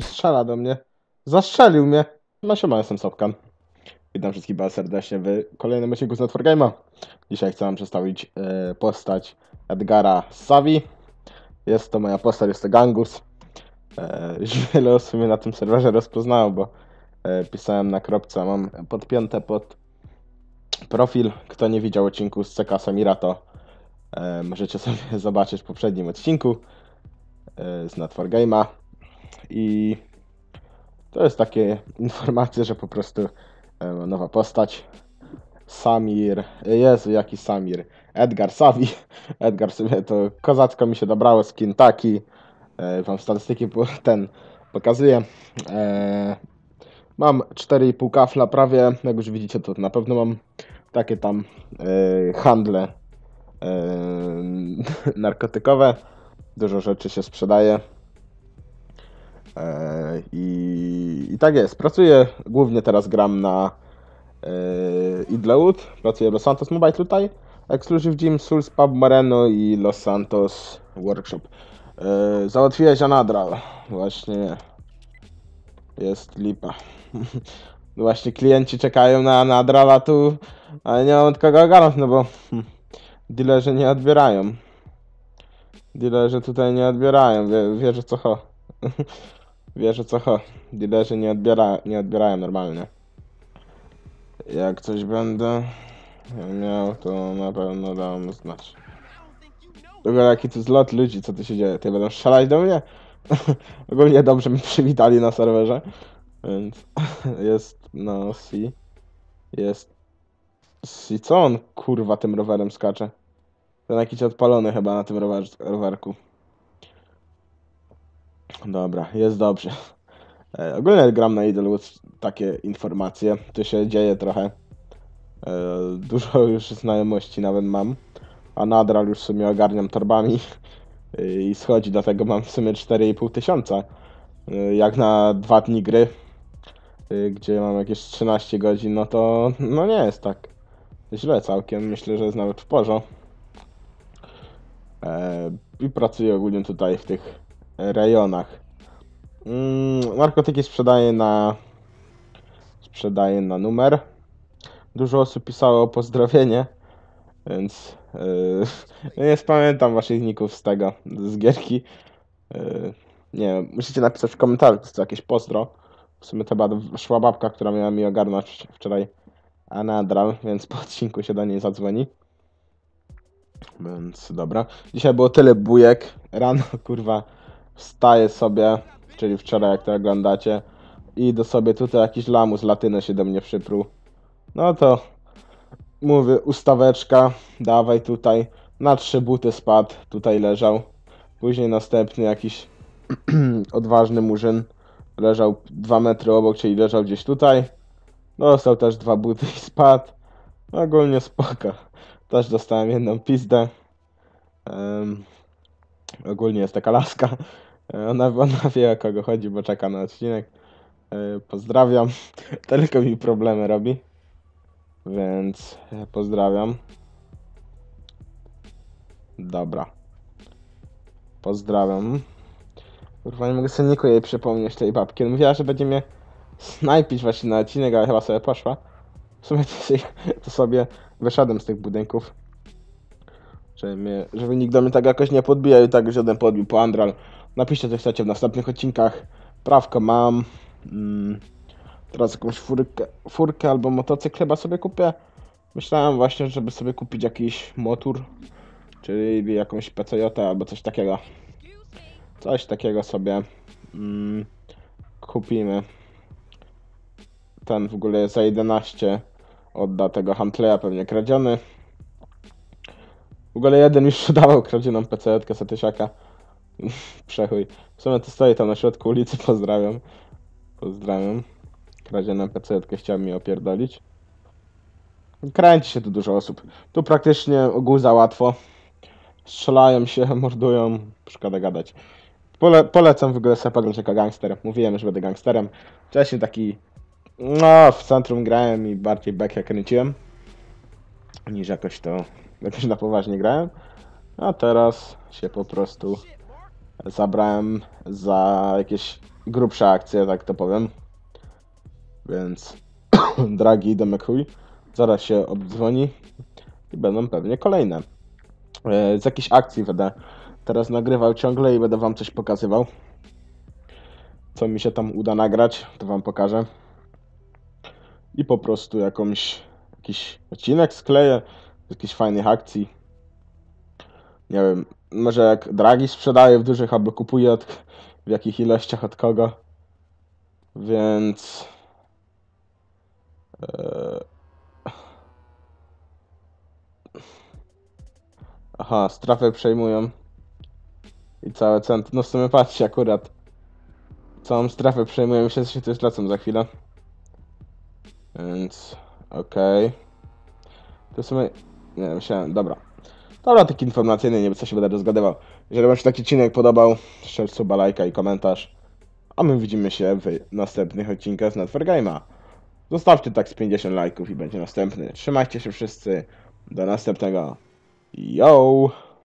Strzela do mnie. Zastrzelił mnie. No siema, jestem Sopkan. Witam wszystkich bardzo serdecznie w kolejnym odcinku z Network Game'a. Dzisiaj chcę wam przedstawić e, postać Edgara Savi. Jest to moja postać, jest to Gangus. E, wiele osób mnie na tym serwerze rozpoznało, bo e, pisałem na kropce, mam podpięte pod profil. Kto nie widział odcinku z CK Samira, to e, możecie sobie zobaczyć w poprzednim odcinku e, z Network Game'a. I to jest takie informacje, że po prostu e, nowa postać. Samir, e, Jezu, jaki Samir? Edgar Savi. Edgar sobie to kozacko mi się dobrało z Kentucky. Wam statystyki ten pokazuję. E, mam 4,5 kafla prawie. Jak już widzicie, to na pewno mam takie tam handle narkotykowe. Dużo rzeczy się sprzedaje. E, I, I tak jest. Pracuję, głównie teraz gram na e, Idlewood. Pracuję w Los Santos Mobile tutaj. Exclusive Gym, Souls Pub Moreno i Los Santos Workshop. E, załatwiłeś Anadral. Właśnie jest lipa. Właśnie klienci czekają na Anadrala tu, ale nie mam od kogo ogarnąć, no bo dealerzy nie odbierają. Dealerzy tutaj nie odbierają, wie, wiesz co cho. Wiesz o co cho. Dealerzy nie, odbiera, nie odbierają normalnie. Jak coś będę miał, to na pewno dam znać. W ogóle jaki tu zlot ludzi, co tu się dzieje? Ty będą strzelać do mnie? Ogólnie dobrze mi przywitali na serwerze. Więc jest, no, si. Jest. Si, co on kurwa tym rowerem skacze? Ten jakiś odpalony chyba na tym rower, rowerku. Dobra, jest dobrze. E, ogólnie gram na Idlewood takie informacje. Tu się dzieje trochę. E, dużo już znajomości nawet mam. A nadal już w sumie ogarniam torbami. E, I schodzi do tego mam w sumie 4,5 tysiąca. E, jak na dwa dni gry, e, gdzie mam jakieś 13 godzin, no to no nie jest tak źle całkiem. Myślę, że jest nawet w porządku. E, I pracuję ogólnie tutaj w tych rejonach. Mm, narkotyki sprzedaję na sprzedaję na numer. Dużo osób pisało o pozdrowienie, więc yy, nie pamiętam waszych ników z tego, z gierki. Yy, nie musicie napisać w komentarzu, czy to jakieś pozdro. W sumie to była szła babka, która miała mi ogarnąć wczoraj Anadral, więc po odcinku się do niej zadzwoni. Więc dobra. Dzisiaj było tyle bujek. Rano, kurwa, wstaję sobie, czyli wczoraj jak to oglądacie. I idę sobie tutaj jakiś lamus latyny się do mnie przypruł. No to mówię, ustaweczka, dawaj tutaj. Na trzy buty spadł, tutaj leżał. Później następny jakiś odważny murzyn. Leżał dwa metry obok, czyli leżał gdzieś tutaj. Dostał też dwa buty i spadł. Ogólnie spoko. Też dostałem jedną pizdę. Em, ogólnie jest taka laska. Ona, ona wie o kogo chodzi, bo czeka na odcinek. E, Pozdrawiam. Tylko mi problemy robi. Więc e, pozdrawiam. Dobra. Pozdrawiam. Kurwa, nie mogę jej przypomnieć tej babki. Mówiła, że będzie mnie snajpić właśnie na odcinek, ale chyba sobie poszła. W sumie to, sobie- wyszedłem z tych budynków. Żeby, mnie, żeby nikt do mnie tak jakoś nie podbijał i tak żaden podbił po Andral. Napiszcie co chcecie w następnych odcinkach. Prawko mam. Mm, teraz jakąś furkę, furkę albo motocykl chyba sobie kupię. Myślałem właśnie, żeby sobie kupić jakiś motor. Czyli jakąś PCJ albo coś takiego. Coś takiego sobie mm, kupimy. Ten w ogóle jest za 11 odda tego Huntleya pewnie kradziony. W ogóle jeden już sprzedawał kradzioną PC-kę Satysiaka. Przechuj. W sumie to stoi tam na środku ulicy, pozdrawiam. Pozdrawiam. Kradzioną PC-kę chciałem mi opierdolić. Kręci się tu dużo osób. Tu praktycznie guza łatwo. Strzelają się, mordują. Szkoda gadać. Pole, polecam w ogóle sobie pograć jako gangster. Mówiłem, że będę gangsterem. Wcześniej taki... No, w centrum grałem i bardziej bekę kręciłem. Niż jakoś to... Jakoś na poważnie grałem. A teraz się po prostu zabrałem za jakieś grubsze akcje, tak to powiem. Więc dragi do chuj. Zaraz się obdzwoni i będą pewnie kolejne. E, Z jakichś akcji będę teraz nagrywał ciągle i będę wam coś pokazywał. Co mi się tam uda nagrać, to wam pokażę. I po prostu jakąś, jakiś odcinek skleję z jakichś fajnych akcji. Nie wiem, może jak dragi sprzedaję w dużych albo kupuję od, w jakich ilościach od kogo. Więc. e, Aha, strefę przejmują. I całe centrum. No w sumie patrzcie akurat. Całą strefę przejmują. Że się tu zlecą za chwilę. Więc. Okej. To w sumie. Nie myślałem. Dobra. Dobra, taki informacyjny, nie wiem co się będę rozgadywał. Jeżeli wam się taki odcinek podobał, strzel suba, lajka i komentarz. A my widzimy się w następnych odcinkach z Networgame'a. Zostawcie tak z 50 lajków i będzie następny. Trzymajcie się wszyscy. Do następnego. Yo!